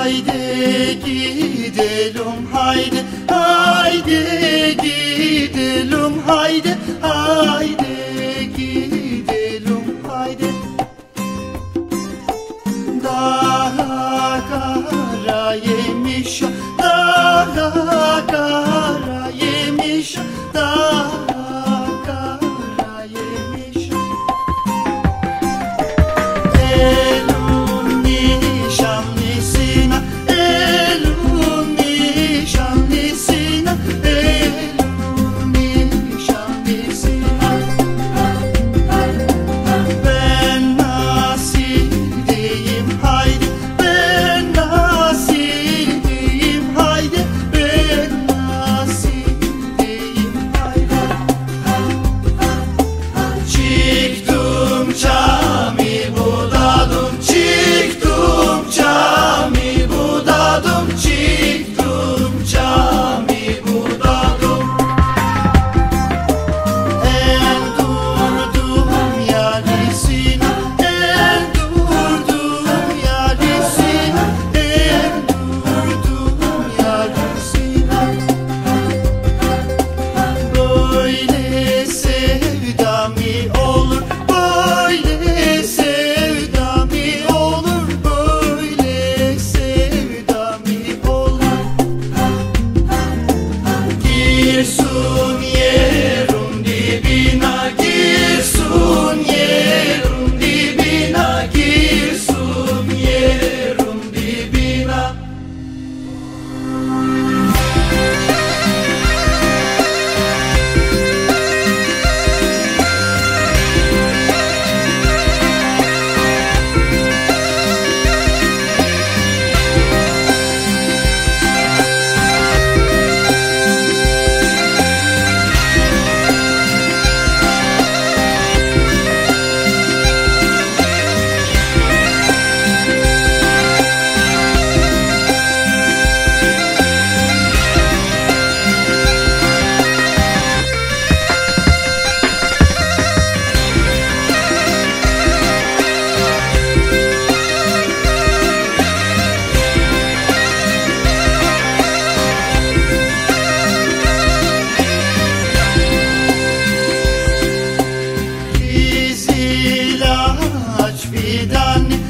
Haydi gidelim haydi haydi gidelim haydi haydi done